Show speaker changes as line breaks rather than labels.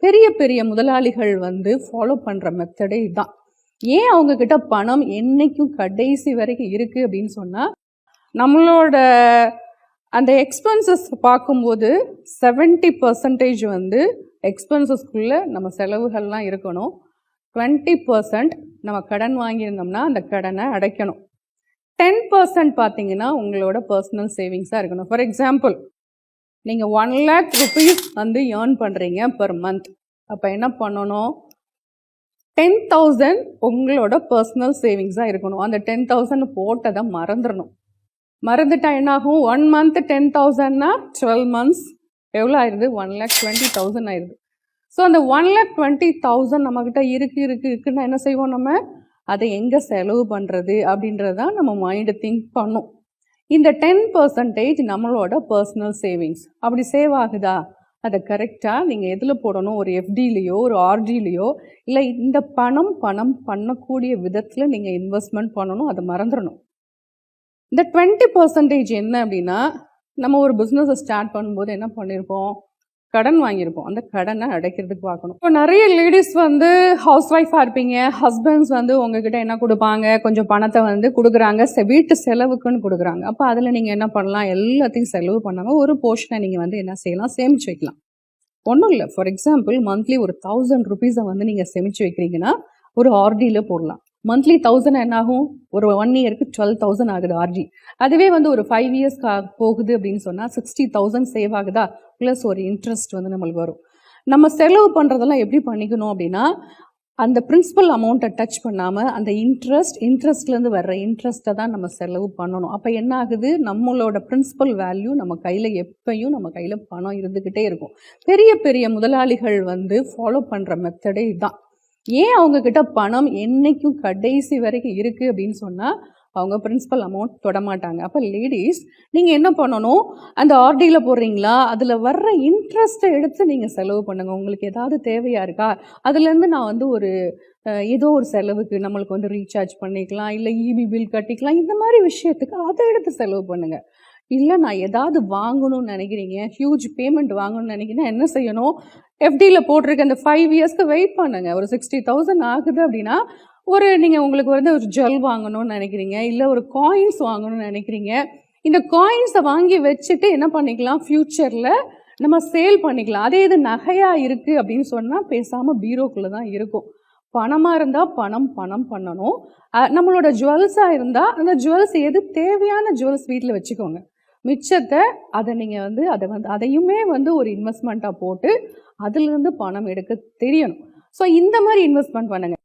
பெரிய பெரிய முதலாளிகள் வந்து ஃபாலோ பண்ணுற மெத்தடே இதுதான் ஏன் அவங்க கிட்ட பணம் என்னைக்கும் கடைசி வரைக்கும் இருக்குது அப்படின்னு சொன்னால் நம்மளோட அந்த எக்ஸ்பென்சஸ் பார்க்கும்போது 70% பர்சன்டேஜ் வந்து எக்ஸ்பென்சஸ்க்குள்ளே நம்ம செலவுகள்லாம் இருக்கணும். டுவெண்ட்டி பர்சன்ட் நம்ம கடன் வாங்கியிருந்தோம்னா அந்த கடனை அடைக்கணும். டென் பர்சன்ட் பார்த்தீங்கன்னா உங்களோட பர்சனல் சேவிங்ஸாக இருக்கணும். ஃபார் எக்ஸாம்பிள் நீங்கள் ஒன் லேக் ருபீஸ் வந்து ஏர்ன் பண்ணுறீங்க பர் மந்த் அப்போ என்ன பண்ணணும்? டென் தௌசண்ட் உங்களோட பர்சனல் சேவிங்ஸாக இருக்கணும். அந்த டென் தௌசண்ட் போட்டதை மறந்துடணும். மறந்துட்டா என்னாகும்? ஒன் மந்த் டென் தௌசண்ட்னா டுவெல் மந்த்ஸ் எவ்வளோ ஆயிடுது? ஒன் லேக் டுவெண்ட்டி தௌசண்ட் ஆயிடுது. ஸோ அந்த ஒன் லேக் டுவெண்ட்டி தௌசண்ட் நம்மக்கிட்ட இருக்கு இருக்கு இருக்குன்னா என்ன செய்வோம் நம்ம? அதை எங்கே செலவு பண்ணுறது அப்படின்றது தான் நம்ம மைண்டு திங்க் பண்ணும். இந்த டென் பர்சன்டேஜ் நம்மளோட பர்சனல் சேவிங்ஸ் அப்படி சேவ் ஆகுதா? அதை கரெக்டாக நீங்கள் எதில் போடணும்? ஒரு எஃப்டிலேயோ ஒரு ஆர்டிலேயோ இல்லை இந்த பணம் பணம் பண்ணக்கூடிய விதத்தில் நீங்கள் இன்வெஸ்ட்மெண்ட் பண்ணணும் அதை மறந்துடணும். இந்த டுவெண்ட்டி பர்சன்டேஜ் என்ன அப்படின்னா நம்ம ஒரு பிஸ்னஸை ஸ்டார்ட் பண்ணும்போது என்ன பண்ணியிருப்போம் கடன் வாங்கியிருப்போம். அந்த கடனை அடைக்கிறதுக்கு பார்க்கணும். இப்போ நிறைய லேடிஸ் வந்து ஹவுஸ் ஒய்ஃபாக இருப்பீங்க. ஹஸ்பண்ட்ஸ் வந்து உங்ககிட்ட என்ன கொடுப்பாங்க? கொஞ்சம் பணத்தை வந்து கொடுக்குறாங்க. வீட்டு செலவுக்குன்னு கொடுக்குறாங்க. அப்போ அதில் நீங்கள் என்ன பண்ணலாம்? எல்லாத்தையும் செலவு பண்ணாமல் ஒரு போர்ஷனை நீங்கள் வந்து என்ன செய்யலாம்? சேமிச்சு வைக்கலாம். ஒன்றும் இல்லை. ஃபார் எக்ஸாம்பிள் மந்த்லி ஒரு தௌசண்ட் ருபீஸை வந்து நீங்கள் சேமிச்சு வைக்கிறீங்கன்னா ஒரு ஆர்டியில் போடலாம். மந்த்லி தௌசண்ட் என்ன ஆகும்? ஒரு ஒன் இயருக்கு டுவெல் தௌசண்ட் ஆகுது ஆர்டி அதுவே வந்து ஒரு ஃபைவ் இயர்ஸ் போகுது அப்படின்னு சொன்னால் சிக்ஸ்டி தௌசண்ட் சேவ் ஆகுதா? ப்ளஸ் ஒரு இன்ட்ரெஸ்ட் வந்து நம்மளுக்கு வரும். நம்ம செலவு பண்ணுறதெல்லாம் எப்படி பண்ணிக்கணும் அப்படின்னா அந்த பிரின்சிபல் அமௌண்ட்டை டச் பண்ணாமல் அந்த இன்ட்ரெஸ்ட் இன்ட்ரெஸ்ட்லேருந்து வர்ற இன்ட்ரெஸ்ட்டை தான் நம்ம செலவு பண்ணணும். அப்போ என்ன ஆகுது? நம்மளோட பிரின்சிபல் வேல்யூ நம்ம கையில் எப்பையும் நம்ம கையில் பணம் இருந்துக்கிட்டே இருக்கும். பெரிய பெரிய முதலாளிகள் வந்து ஃபாலோ பண்ணுற மெத்தடே இதுதான் ஏன் அவங்கக்கிட்ட பணம் என்றைக்கும் கடைசி வரைக்கும் இருக்குது அப்படின்னு சொன்னால் அவங்க பிரின்ஸிபல் அமௌண்ட் தொடமாட்டாங்க. அப்போ லேடிஸ் நீங்கள் என்ன பண்ணணும்? அந்த ஆர்டியில் போடுறீங்களா? அதில் வர்ற இன்ட்ரெஸ்ட்டை எடுத்து நீங்கள் செலவு பண்ணுங்க. உங்களுக்கு ஏதாவது தேவையாக இருக்கா? அதுலேருந்து நான் வந்து ஒரு ஏதோ ஒரு செலவுக்கு நம்மளுக்கு வந்து ரீசார்ஜ் பண்ணிக்கலாம். இல்லை இபி பில் கட்டிக்கலாம். இந்த மாதிரி விஷயத்துக்கு அதை எடுத்து செலவு பண்ணுங்கள் இல்லை நான் ஏதாவது வாங்கணும்னு நினைக்கிறீங்க ஹியூஜ் பேமெண்ட் வாங்கணும்னு நினைக்கிறீங்கன்னா என்ன செய்யணும்? எஃப்டியில் போட்டிருக்க அந்த ஃபைவ் இயர்ஸ்க்கு வெயிட் பண்ணுங்க. ஒரு சிக்ஸ்டி தௌசண்ட் ஆகுது அப்படின்னா ஒரு நீங்கள் உங்களுக்கு வந்து ஒரு ஜுவல் வாங்கணும்னு நினைக்கிறீங்க இல்லை ஒரு காயின்ஸ் வாங்கணும்னு நினைக்கிறீங்க இந்த காயின்ஸை வாங்கி வச்சுட்டு என்ன பண்ணிக்கலாம்? ஃப்யூச்சரில் நம்ம சேல் பண்ணிக்கலாம். அதே இது நகையாக இருக்குது அப்படின்னு சொன்னால் பேசாமல் பீரோக்குள்ளே தான் இருக்கும். பணமாக இருந்தால் பணம் பணம் பண்ணணும். நம்மளோட ஜுவல்ஸாக இருந்தால் அந்த ஜுவல்ஸ் எது தேவையான ஜுவல்ஸ் வீட்டில் வச்சுக்கோங்க. மிச்சத்தை அதை நீங்கள் வந்து அதை வந்து அதையுமே வந்து ஒரு இன்வெஸ்ட்மெண்ட்டாக போட்டு அதுலேருந்து பணம் எடுக்க தெரியணும். ஸோ இந்த மாதிரி இன்வெஸ்ட்மெண்ட் பண்ணுங்க.